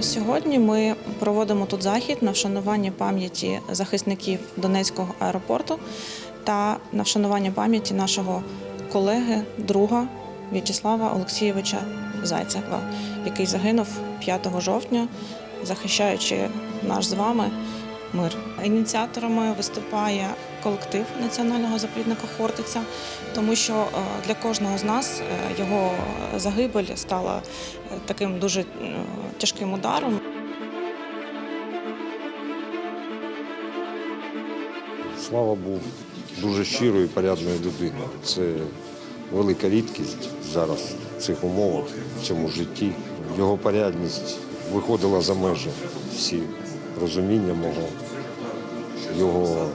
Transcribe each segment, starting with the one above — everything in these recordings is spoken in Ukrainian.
Сьогодні ми проводимо тут захід на вшанування пам'яті захисників Донецького аеропорту та на вшанування пам'яті нашого колеги, друга В'ячеслава Олексійовича Зайцева, який загинув 5 жовтня, захищаючи наш з вами мир. Ініціаторами виступає колектив національного заповідника Хортиця, тому що е, для кожного з нас е, його загибель стала е, таким дуже тяжким ударом. Слава був дуже щирою і порядною людиною. Це велика рідкість зараз в цих умовах, в цьому житті. Його порядність виходила за межі всі розуміння мого, його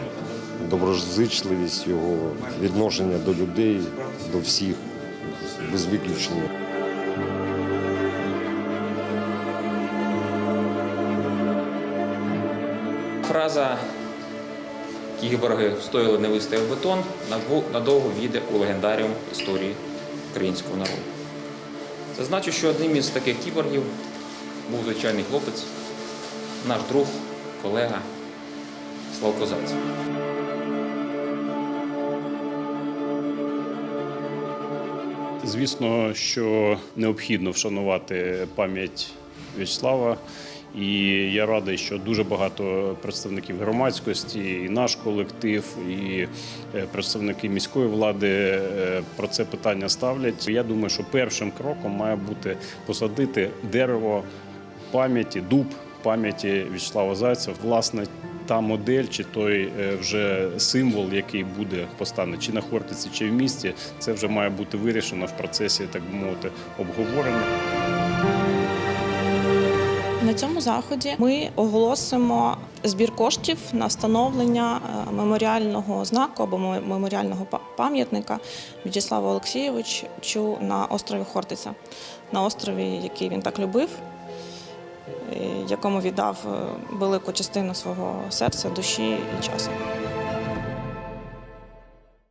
доброзичливість, його відношення до людей, до всіх без виключення. Фраза кіборги стоїли не вистояв бетон надовго війде у легендаріум історії українського народу. Це значить, що одним із таких кіборгів був звичайний хлопець, наш друг, колега Славко Зайцев. Звісно, що необхідно вшанувати пам'ять В'ячеслава. І я радий, що дуже багато представників громадськості, і наш колектив, і е, представники міської влади е, про це питання ставлять. Я думаю, що першим кроком має бути посадити дерево пам'яті, дуб пам'яті В'ячеслава Зайцева. Власне, та модель чи той е, вже символ, який буде постане чи на Хортиці, чи в місті, це вже має бути вирішено в процесі, так би мовити, обговорення. На цьому заході ми оголосимо збір коштів на встановлення е, меморіального знаку або ме- меморіального па- пам'ятника В'ячеславу Олексійовичу на острові Хортиця, на острові, який він так любив, якому віддав е, велику частину свого серця, душі і часу.